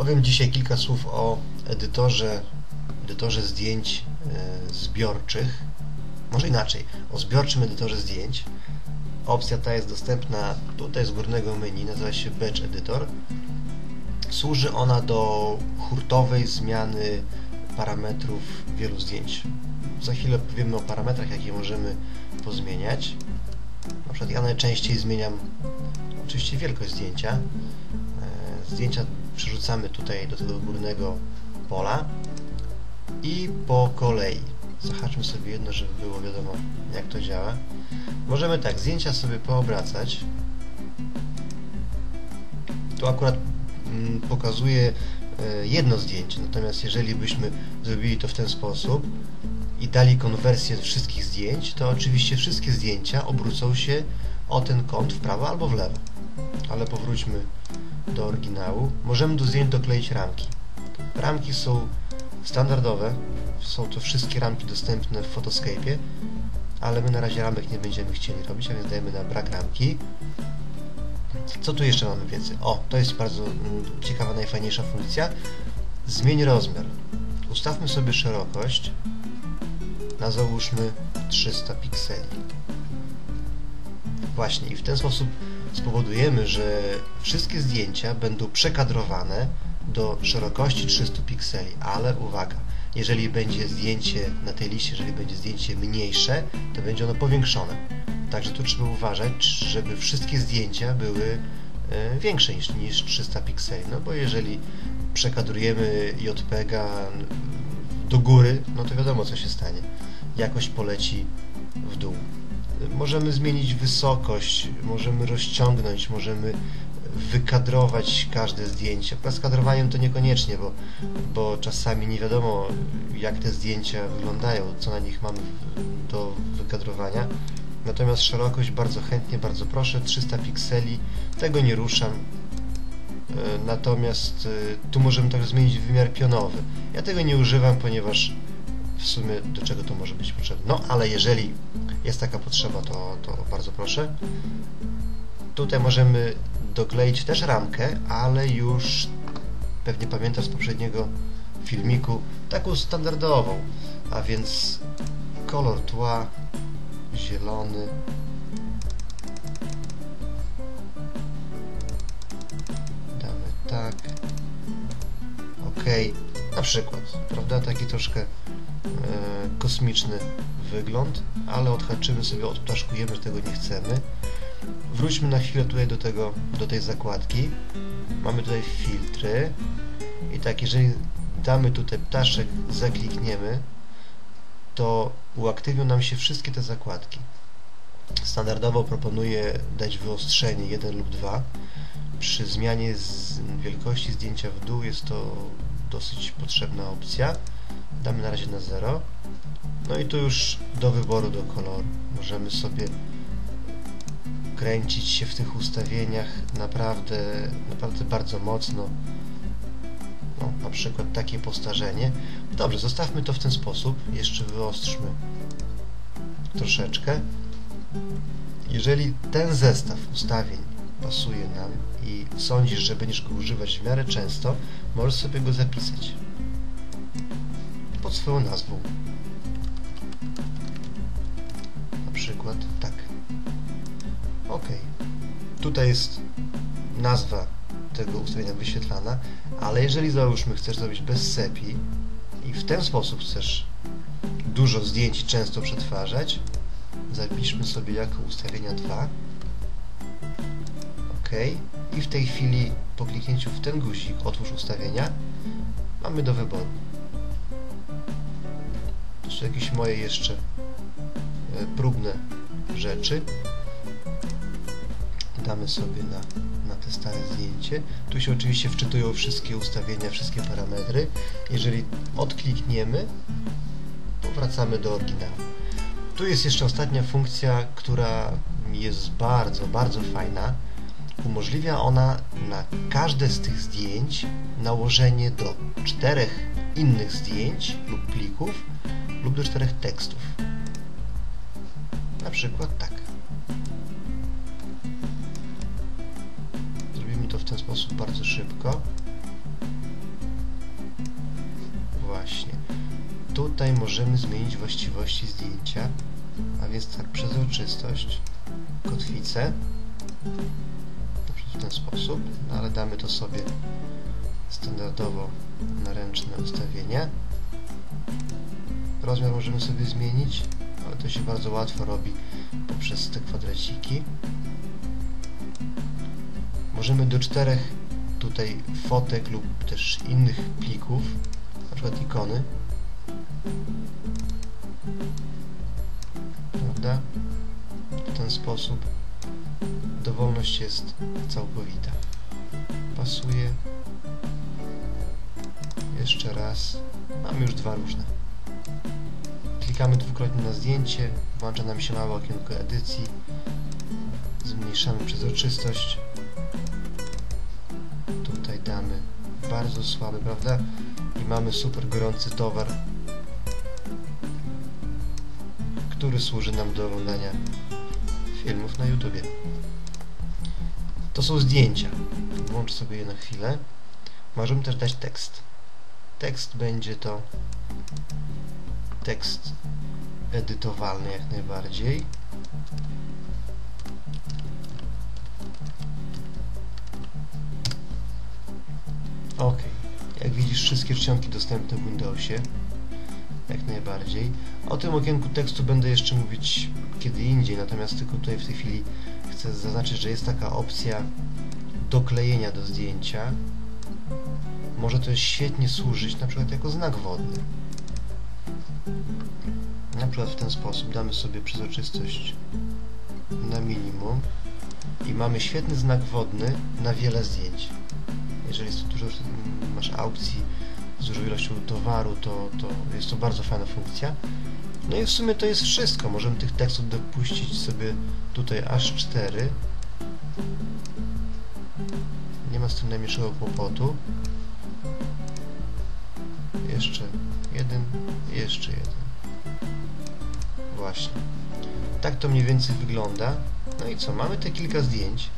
Powiem dzisiaj kilka słów o edytorze, edytorze zdjęć e, zbiorczych. Może inaczej, o zbiorczym edytorze zdjęć. Opcja ta jest dostępna tutaj z górnego menu, nazywa się Batch Editor. Służy ona do hurtowej zmiany parametrów wielu zdjęć. Za chwilę powiemy o parametrach, jakie możemy pozmieniać. Na przykład ja najczęściej zmieniam oczywiście wielkość zdjęcia. E, zdjęcia przerzucamy tutaj do tego górnego pola i po kolei. Zahaczmy sobie jedno, żeby było wiadomo jak to działa. Możemy tak, zdjęcia sobie poobracać. Tu akurat mm, pokazuje jedno zdjęcie, natomiast jeżeli byśmy zrobili to w ten sposób i dali konwersję wszystkich zdjęć, to oczywiście wszystkie zdjęcia obrócą się o ten kąt w prawo albo w lewo. Ale powróćmy do oryginału. Możemy do zdjęć dokleić ramki. Ramki są standardowe, są to wszystkie ramki dostępne w Photoscape'ie, ale my na razie ramek nie będziemy chcieli robić, a więc dajemy na brak ramki. Co tu jeszcze mamy więcej? O, to jest bardzo mm, ciekawa, najfajniejsza funkcja. Zmień rozmiar. Ustawmy sobie szerokość na załóżmy 300 pikseli. Właśnie i w ten sposób spowodujemy, że wszystkie zdjęcia będą przekadrowane do szerokości 300 pikseli, ale uwaga, jeżeli będzie zdjęcie na tej liście, jeżeli będzie zdjęcie mniejsze, to będzie ono powiększone. Także tu trzeba uważać, żeby wszystkie zdjęcia były e, większe niż, niż 300 pikseli, no bo jeżeli przekadrujemy JPEGa do góry, no to wiadomo co się stanie. Jakość poleci w dół. Możemy zmienić wysokość, możemy rozciągnąć, możemy wykadrować każde zdjęcie. Z kadrowaniem to niekoniecznie, bo, bo czasami nie wiadomo jak te zdjęcia wyglądają, co na nich mamy do wykadrowania. Natomiast szerokość bardzo chętnie, bardzo proszę, 300 pikseli, tego nie ruszam. E, natomiast e, tu możemy także zmienić wymiar pionowy. Ja tego nie używam, ponieważ w sumie do czego to może być potrzebne. No, ale jeżeli jest taka potrzeba, to, to bardzo proszę. Tutaj możemy dokleić też ramkę, ale już pewnie pamiętasz z poprzedniego filmiku taką standardową, a więc kolor tła zielony. Damy tak. Ok na przykład, prawda, taki troszkę kosmiczny wygląd, ale odhaczymy sobie, odptaszkujemy, że tego nie chcemy wróćmy na chwilę tutaj do tego, do tej zakładki. Mamy tutaj filtry. I tak, jeżeli damy tutaj ptaszek, zaklikniemy, to uaktywnią nam się wszystkie te zakładki. Standardowo proponuję dać wyostrzenie 1 lub 2. Przy zmianie wielkości zdjęcia w dół jest to dosyć potrzebna opcja. Damy na razie na 0. No i tu już do wyboru do koloru. Możemy sobie kręcić się w tych ustawieniach naprawdę, naprawdę bardzo mocno. No, na przykład takie postarzenie. Dobrze, zostawmy to w ten sposób. Jeszcze wyostrzmy troszeczkę. Jeżeli ten zestaw ustawień pasuje nam i sądzisz, że będziesz go używać w miarę często, możesz sobie go zapisać pod swoją nazwą. Na przykład tak. OK. Tutaj jest nazwa tego ustawienia wyświetlana, ale jeżeli załóżmy chcesz zrobić bez sepi i w ten sposób chcesz dużo zdjęć często przetwarzać, zapiszmy sobie jako ustawienia 2 OK i w tej chwili po kliknięciu w ten guzik otwórz ustawienia mamy do wyboru są jakieś moje jeszcze e, próbne rzeczy damy sobie na, na te stare zdjęcie. Tu się oczywiście wczytują wszystkie ustawienia, wszystkie parametry. Jeżeli odklikniemy, to wracamy do oryginału. Tu jest jeszcze ostatnia funkcja, która jest bardzo, bardzo fajna. Umożliwia ona na każde z tych zdjęć nałożenie do czterech innych zdjęć lub plików lub do czterech tekstów. Na przykład tak. w ten sposób bardzo szybko. właśnie. Tutaj możemy zmienić właściwości zdjęcia, a więc tak, przezroczystość, kotwicę, w ten sposób, no ale damy to sobie standardowo na ręczne ustawienie. Rozmiar możemy sobie zmienić, ale to się bardzo łatwo robi poprzez te kwadraciki. Możemy do czterech tutaj fotek lub też innych plików, na przykład ikony, prawda? W ten sposób dowolność jest całkowita. Pasuje. Jeszcze raz. Mamy już dwa różne. Klikamy dwukrotnie na zdjęcie, włącza nam się małe okienko edycji. Zmniejszamy przezroczystość. Tutaj damy bardzo słaby, prawda? I mamy super gorący towar, który służy nam do oglądania filmów na YouTubie. To są zdjęcia. Włączę sobie je na chwilę. Możemy też dać tekst. Tekst będzie to tekst edytowalny jak najbardziej. Ok. Jak widzisz wszystkie czcionki dostępne w Windowsie. Jak najbardziej. O tym okienku tekstu będę jeszcze mówić kiedy indziej, natomiast tylko tutaj w tej chwili chcę zaznaczyć, że jest taka opcja doklejenia do zdjęcia. Może to świetnie służyć na przykład jako znak wodny. Na przykład w ten sposób damy sobie przezroczystość na minimum i mamy świetny znak wodny na wiele zdjęć. Jeżeli jest dużo, masz aukcji z dużą ilością towaru, to, to jest to bardzo fajna funkcja. No i w sumie to jest wszystko. Możemy tych tekstów dopuścić sobie tutaj aż 4. Nie ma z tym najmniejszego kłopotu. Jeszcze jeden, jeszcze jeden. Właśnie. Tak to mniej więcej wygląda. No i co? Mamy te kilka zdjęć.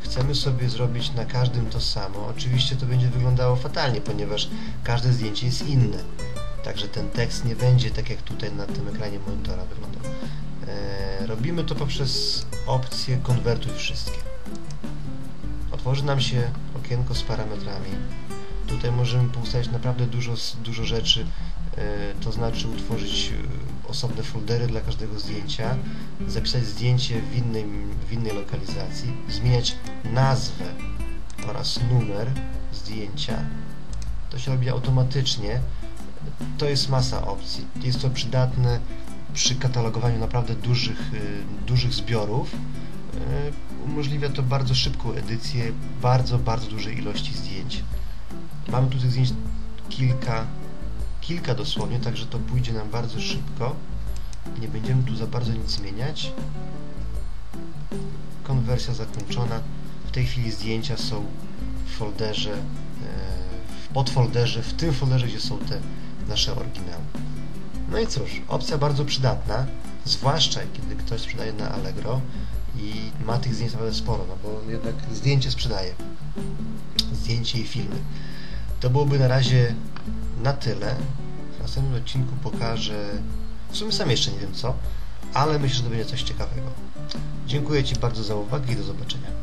Chcemy sobie zrobić na każdym to samo. Oczywiście to będzie wyglądało fatalnie, ponieważ każde zdjęcie jest inne. Także ten tekst nie będzie tak jak tutaj na tym ekranie monitora wyglądał. E, robimy to poprzez opcję konwertuj wszystkie. Otworzy nam się okienko z parametrami. Tutaj możemy poustawiać naprawdę dużo, dużo rzeczy, e, to znaczy utworzyć e, osobne foldery dla każdego zdjęcia, zapisać zdjęcie w innej, w innej lokalizacji, zmieniać nazwę oraz numer zdjęcia. To się robi automatycznie to jest masa opcji. Jest to przydatne przy katalogowaniu naprawdę dużych, y, dużych zbiorów. Umożliwia to bardzo szybką edycję bardzo, bardzo dużej ilości zdjęć. Mamy tu tych zdjęć kilka, kilka dosłownie, także to pójdzie nam bardzo szybko. Nie będziemy tu za bardzo nic zmieniać. Konwersja zakończona. W tej chwili zdjęcia są w folderze, y, w podfolderze, w tym folderze, gdzie są te nasze oryginały. No i cóż, opcja bardzo przydatna, zwłaszcza kiedy ktoś sprzedaje na Allegro i ma tych zdjęć naprawdę sporo, no bo jednak zdjęcie sprzedaje. Zdjęcie i filmy. To byłoby na razie na tyle. W następnym odcinku pokażę, w sumie sam jeszcze nie wiem co, ale myślę, że to będzie coś ciekawego. Dziękuję Ci bardzo za uwagę i do zobaczenia.